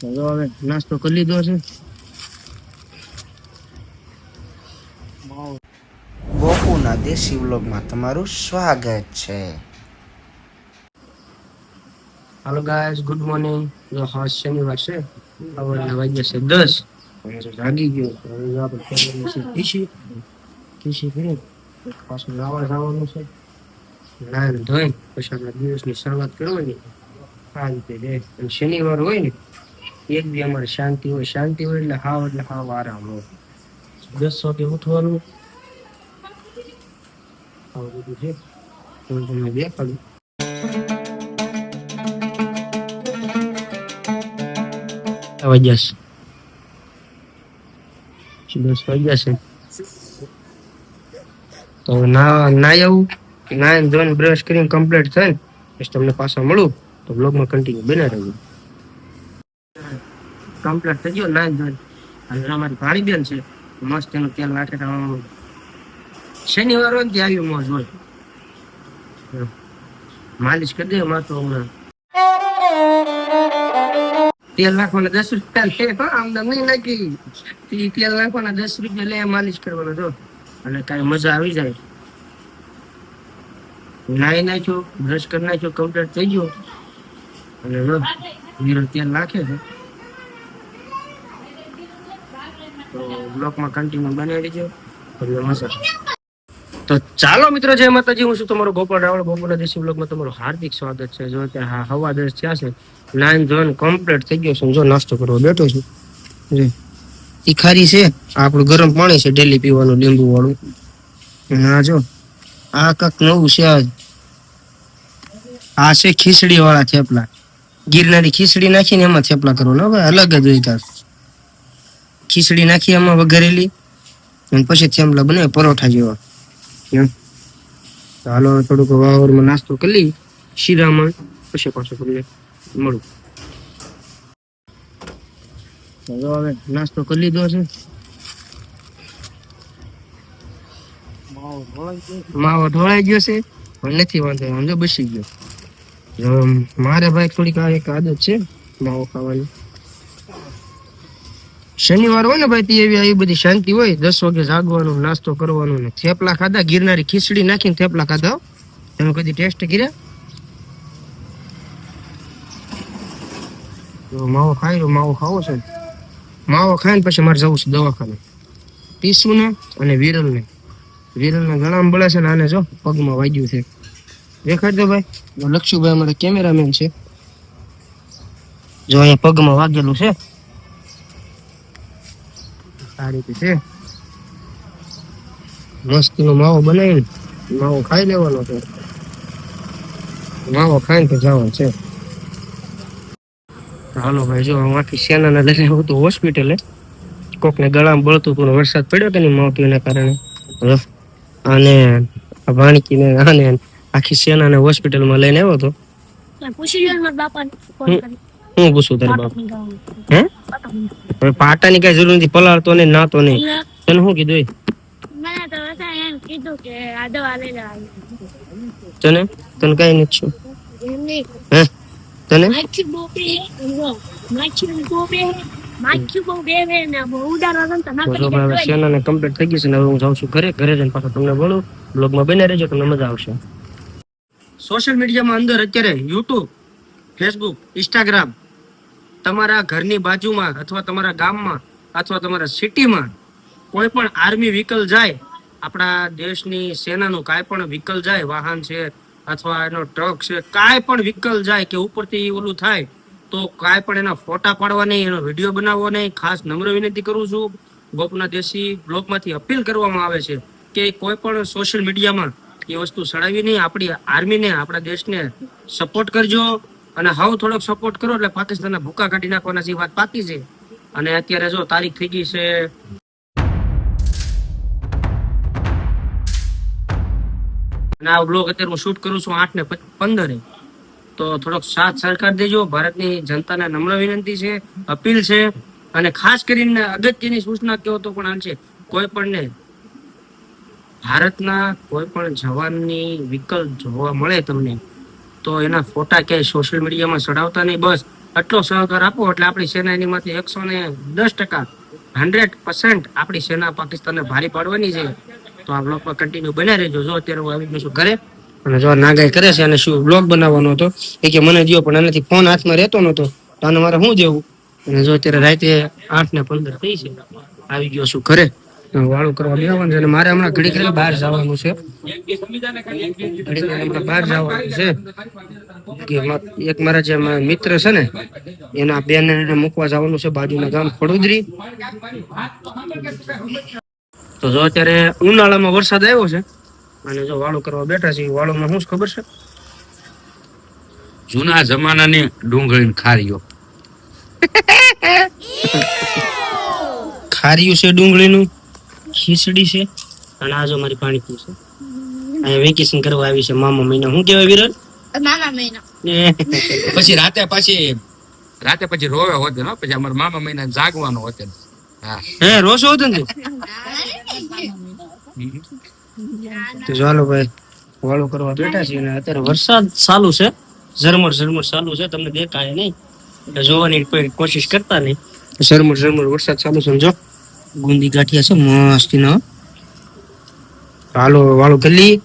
તો હવે નાસ્તો કરી લીધો છે. ગોપુના દેશી વ્લોગમાં તમારું સ્વાગત છે. હાલો ગાઈસ ગુડ મોર્નિંગ જો હા શનિવાર છે. હવે વાગ્યા છે દસ. જાગી ગયો. હવે આપણે કરવાનું છે કરી. પાછું રાવણ જવાનું છે. નાન ધોઈ પછી આપણે દિવસની શરૂઆત કરવાની. આ રીતે અને શનિવાર હોય ને એક બી અમારે શાંતિ હોય શાંતિ હોય એટલે હાવ એટલે હાવ આરામ હોય. દસ વાગે ઉઠવાનું. છે. હું તમને દેખાડું. વાગ્યા છે? દસ વાગ્યા છે? તો ના ના આવું નાઈ ધોઈને બ્રશ કરીને કમ્પ્લીટ થાય તમને પાછા મળું. તો બ્લોગમાં કન્ટિન્યુ બના રહેવું કમ્પ્લીટ થઈ ગયો નાઈ ધોઈને અને અમારી ભાણી બેન છે મસ્ત એનું તેલ નાખે શનિવાર હોય ને ત્યાં આવી મોજ હોય. માલિશ કરી દે માથું હમણાં. તેલ નાખવાના દસ રૂપિયા લે હો, આમ તો નહીં નાખી. તેલ નાખવાના દસ રૂપિયા લે માલિશ કરવાનો જો. અને કાંઈ મજા આવી જાય. નાઈ નાખ્યો બ્રશ કરી નાખ્યો કમ્પ્લીટ થઈ ગયો. અને જો તેલ નાખે છે. બ્લોકમાં કન્ટિન્યુ બનાવી દેજો. તો ચાલો મિત્રો, જય માતાજી. હું છું તમારો ગોપાલ રાવળ. ગોપાલ દેશી બ્લોગમાં તમારું હાર્દિક સ્વાગત છે. જો અત્યારે હા, હવા દસ થયા છે. નાઇન ધોન કમ્પ્લીટ થઈ ગયો છું. જો નાસ્તો કરવા બેઠો છું. એ તીખારી છે. આપણું ગરમ પાણી છે ડેલી પીવાનું લીંબુ વાળું. ના જો, આ કાંક નવું છે આજ. આ છે ખીચડી વાળા થેપલા. ગિરનારી ખીચડી નાખીને એમાં થેપલા કરવાના. હવે અલગ જ હોય તાર ખીચડી નાખી આમાં વઘારેલી. અને પછી થેપલા બને પરોઠા જેવા. એમ. તો હાલો થોડુંક વાવરમાં નાસ્તો કરી લઈ શીરામાં પછી પાછો તમને મળું. નાસ્તો કરી લીધો છે. માવો ઢોળાઈ ગયો છે. પણ નથી વાંધો સમજો બસી ગયો. મારે ભાઈ થોડીક આ એક આદત છે, માવો ખાવાની. શનિવાર હોય ને ભાઈ, તે એવી આવી બધી શાંતિ હોય, દસ વાગે જાગવાનું, નાસ્તો કરવાનું ને થેપલા ખાધા, ગિરનારી ખીચડી નાખીને થેપલા ખાધા. તમે કદી ટેસ્ટ કર્યા? માવો ખાઈ રહ્યો માવો ખાવો છે? માવો ખાઈને પછી મારે જવું છે દવાખાને. પીસું ને અને વિરલ ને વિરલ ને ગળામાં બળે છે ને આને જો, પગમાં વાગ્યું છે. દેખાડ દો ભાઈ. લક્ષુભાઈ અમારા કેમેરામેન છે. જો અહીંયા પગમાં વાગેલું છે. આ રીતે. છે મસ્તીનો માવો બનાવીને માવો ખાઈ લેવાનો છે. માવો ખાઈને તો જવાનું છે. હાલો ભાઈ જો આખી સેનાને લઈને હું તો હોસ્પિટલે કોકને ગળામાં બળતું હતું વરસાદ પડ્યો કે નહીં માવતું એના કારણે? અને આ ભાણકીને આને આખી સેનાને હોસ્પિટલમાં લઈને આવ્યો હતો હું પૂછું તારે બાપ હે. હવે પાટાની કઈ જરૂર નથી પલાળતો નહીં નાતો નહીં. તને શું કીધું એ? તો એમ કીધું કે આ દવા લઈ લેવાની. તને? તને કઈ નથી છું હે? તને? માખી બહુ બે માખી બહુ બે. માખી બહુ ને બહુ ને ના સેનાને કમ્પ્લીટ થઈ ગયું છે ને હવે હું જાઉં છું ઘરે. ઘરે જઈને પાછો તમને બોલું. બ્લોગમાં બને રહેજો તમને મજા આવશે. સોશિયલ મીડિયામાં અંદર અત્યારે યુટ્યુબ ફેસબુક ઇન્સ્ટાગ્રામ તમારા ઘરની બાજુમાં અથવા તમારા ગામમાં અથવા તમારા સિટીમાં કોઈ પણ આર્મી વ્હીકલ જાય, આપણા દેશની સેનાનું કાંઈ પણ વ્હીકલ જાય, વાહન છે અથવા એનો ટ્રક છે, કાંઈ પણ વ્હીકલ જાય કે ઉપરથી ઓલું થાય, તો કાંઈ પણ એના ફોટા પાડવા નહીં, એનો વીડિયો બનાવવો નહીં. ખાસ નમ્ર વિનંતી કરું છું, ગોપના દેશી બ્લોગમાંથી અપીલ કરવામાં આવે છે કે કોઈ પણ સોશિયલ મીડિયામાં એ વસ્તુ સડાવી નહીં. આપણી આર્મીને, આપણા દેશને સપોર્ટ કરજો. અને હવે થોડોક સપોર્ટ કરો એટલે પાકિસ્તાનના ભૂકા કાઢી નાખવાના છે વાત પાકી છે. અને અત્યારે જો તારીખ થઈ ગઈ છે અને આ બ્લોગ અત્યારે હું શૂટ કરું છું આઠ ને પંદરે. તો થોડોક સાથ સહકાર દેજો, ભારતની જનતાને નમ્ર વિનંતી છે, અપીલ છે અને ખાસ કરીને અગત્યની સૂચના કહો તો પણ છે, કોઈ પણને ભારતના કોઈ પણ જવાનની વિકલ્પ જોવા મળે તમને તો એના ફોટા ક્યાંય સોશિયલ મીડિયામાં ચડાવતા નહીં. બસ આટલો સહકાર આપો એટલે આપણી સેના એનીમાંથી એકસો ને દસ ટકા હંડ્રેડ પર્સન્ટ આપણી સેના પાકિસ્તાનને ભારી પાડવાની છે. તો આ બ્લોગમાં કન્ટિન્યુ બન્યા રહેજો. જો અત્યારે હું આવી ગયો છું ઘરે અને જો નાગાઈ કરે છે અને શું બ્લોગ બનાવવાનો હતો, એ કે મને દો પણ એનાથી ફોન હાથમાં રહેતો નતો તો આને મારે શું જેવું અને જો અત્યારે રાતે આઠ ને પંદર થઈ છે, આવી ગયો છું ઘરે. વાળું કરવા બેવાનું છે અને મારે હમણાં ઘડી ઘડી બહાર જવાનું છે. ઘડી ઘડી હમણાં બહાર જવાનું છે. કે એક મારા જે મિત્ર છે ને એના બેન મૂકવા જવાનું છે બાજુના ગામ ખડોદરી. તો જો અત્યારે ઉનાળામાં વરસાદ આવ્યો છે અને જો વાળું કરવા બેઠા છે વાળુમાં શું ખબર છે? જૂના જમાનાની ડુંગળી ખારીઓ. ખારીયું છે ડુંગળીનું? ખીચડી છે અને આ જો મારી પાણી છે. અહીંયા વેકેશન કરવા આવી છે મામા મહિના. શું કહેવાય વિરલ? મામા મહિના. પછી રાતે પાછી રાતે પછી રોવે હોતે ને પછી અમારા મામા મહિના જાગવાનો હોતે હે. રોશો હતો ને તો? ચાલો ભાઈ વાળું કરવા બેઠા છીએ અને અત્યારે વરસાદ ચાલુ છે. ઝરમર ઝરમર ચાલુ છે. તમને દેખાય નહીં. એટલે જોવાની કોઈ કોશિશ કરતા નહીં. ઝરમર ઝરમર વરસાદ ચાલુ છે જો. ગુંદી ગાંઠિયા છે મસ્તી ના હાલો વાળું લઈએ